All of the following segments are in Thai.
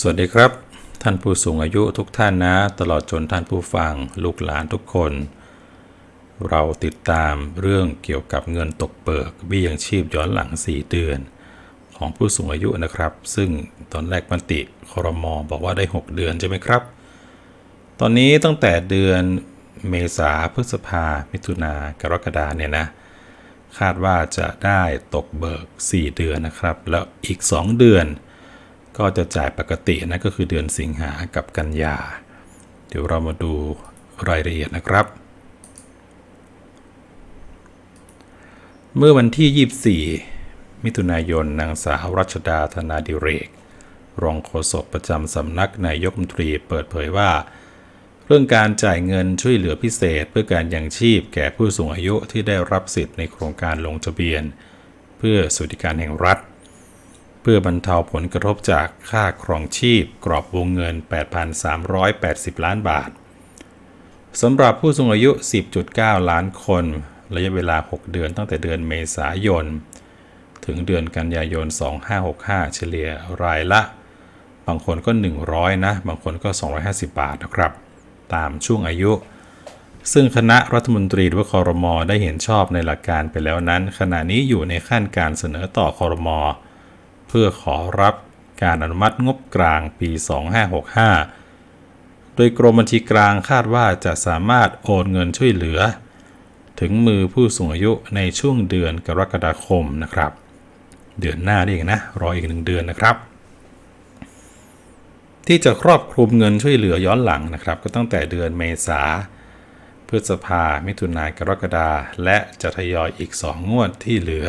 สวัสดีครับ ท่านผู้สูงอายุทุกท่านนะ ตลอดจนท่านผู้ฟังลูกหลานทุกคน เราติดตามเรื่องเกี่ยวกับเงินตกเบิกเบี้ยยังชีพย้อนหลัง 4 เดือน ของผู้สูงอายุนะครับ ซึ่งตอนแรกมติคอรมอบอกว่าได้ 6 เดือนใช่ไหมครับ ตอนนี้ตั้งแต่เดือนเมษาพฤษภามิถุนากรกฎาเนี่ยนะคาดว่าจะได้ตกเบิก 4 เดือนนะครับ แล้วอีก 2 เดือน ก็จะจ่ายปกตินะก็คือเดือนสิงหากับกันยา เดี๋ยวเรามาดูรายละเอียดนะครับ เมื่อวันที่ 24 มิถุนายนนางสาวรัชดาธนาดิเรก รองโฆษกประจำสำนักนายกรัฐมนตรีเปิดเผยว่า เรื่องการจ่ายเงินช่วยเหลือพิเศษ เพื่อการยังชีพแก่ผู้สูงอายุที่ได้รับสิทธิ์ในโครงการลงทะเบียน เพื่อสวัสดิการแห่งรัฐ พื่อบรรเทาผลกระทบจากค่าครองชีพ กรอบวงเงิน 8,380 ล้านบาทสำหรับผู้สูงอายุ 10.9 ล้านคน ระยะเวลา 6 เดือนตั้งแต่เดือนเมษายน ถึงเดือนกันยายน 2565 เฉลี่ยรายละ บางคนก็ 100 นะ บางคนก็ 250 บาทนะครับ ตามช่วงอายุ ซึ่งคณะรัฐมนตรีหรือว่าคอรมอได้เห็นชอบในหลักการไปแล้วนั้น ขณะนี้อยู่ในขั้นการเสนอต่อคอรมอ เพื่อขอรับการอนุมัติงบกลางปี 2565 โดยกรมบัญชีกลางคาดว่าจะสามารถโอนเงินช่วยเหลือ ถึงมือผู้สูงอายุในช่วงเดือนกรกฎาคมนะครับ เดือนหน้านี่เองนะ รออีกหนึ่งเดือนนะครับ ที่จะครอบคลุมเงินช่วยเหลือย้อนหลังนะครับ ก็ตั้งแต่เดือนเมษาพฤษภามิถุนากรกฎาและจะทยอยอีก 2 งวดที่เหลือ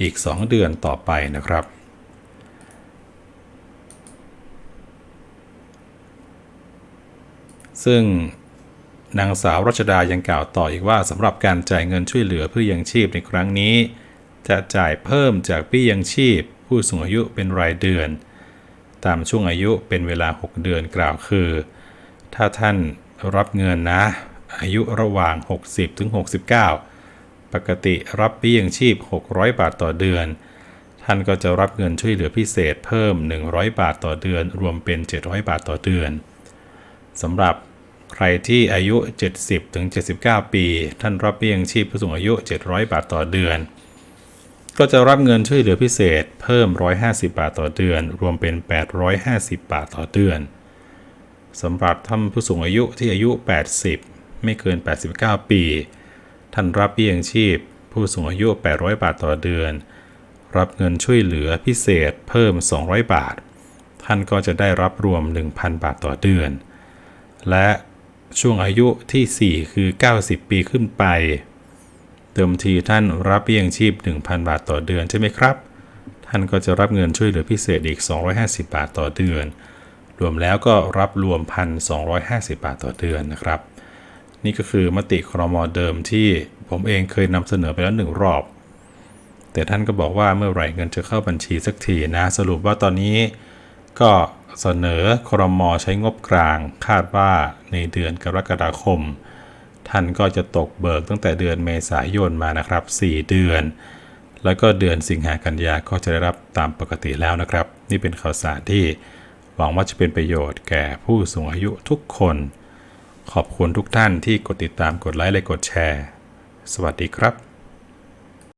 อีก 2 เดือนต่อไปนะครับ ซึ่งนางสาวรัชดายังกล่าวต่ออีกว่าสำหรับการจ่ายเงินช่วยเหลือเพื่อยังชีพในครั้งนี้ จะจ่ายเพิ่มจากเบี้ยังชีพ ผู้สูงอายุเป็นรายเดือน ตามช่วงอายุเป็นเวลา 6 เดือนกล่าวคือ ถ้าท่านรับเงินนะ อายุระหว่าง 60ถึง69 ปกติรับเบี้ยยังชีพ 600 บาทต่อเดือน ท่านก็จะรับเงินช่วยเหลือพิเศษเพิ่ม 100 บาทต่อเดือน รวมเป็น 700 บาทต่อเดือนสำหรับใครที่อายุ 70ถึง79 ปี ท่านรับเบี้ยยังชีพผู้สูงอายุ 700 บาทต่อเดือน ก็จะรับเงินช่วยเหลือพิเศษ เพิ่ม 150 บาทต่อเดือน รวมเป็น 850 บาทต่อเดือนสำหรับท่านผู้สูงอายุที่อายุ 80 ไม่เกิน 89 ปี ท่านรับเบี้ยยังชีพ ผู้สูงอายุ 800 บาทต่อเดือน รับเงินช่วยเหลือพิเศษเพิ่ม 200 บาท ท่านก็จะได้รับรวม 1,000 บาทต่อเดือน และช่วงอายุที่ 4 คือ 90 ปีขึ้นไปเติมทีท่านรับเบี้ยยังชีพ 1,000 บาทต่อเดือนใช่ไหมครับ ท่านก็จะรับเงินช่วยเหลือพิเศษอีก 250 บาทต่อเดือน รวมแล้วก็รับรวม 1,250 บาทต่อเดือนนะครับ นี่ก็คือมติครมเดิมที่ผมเองเคยนำเสนอไปแล้วหนึ่งรอบ แต่ท่านก็บอกว่าเมื่อไหร่เงินจะเข้าบัญชีสักทีนะ สรุปว่าตอนนี้ก็เสนอครมใช้งบกลาง คาดว่าในเดือนกรกฎาคม ท่านก็จะตกเบิกตั้งแต่เดือนเมษายนมานะครับ 4 เดือน แล้วก็เดือนสิงหากันยาก็จะได้รับตามปกติแล้วนะครับ นี่เป็นข่าวสารที่หวังว่าจะเป็นประโยชน์แก่ผู้สูงอายุทุกคน ขอบคุณทุกท่านที่กดติดตามกดไลค์และกดแชร์ สวัสดีครับ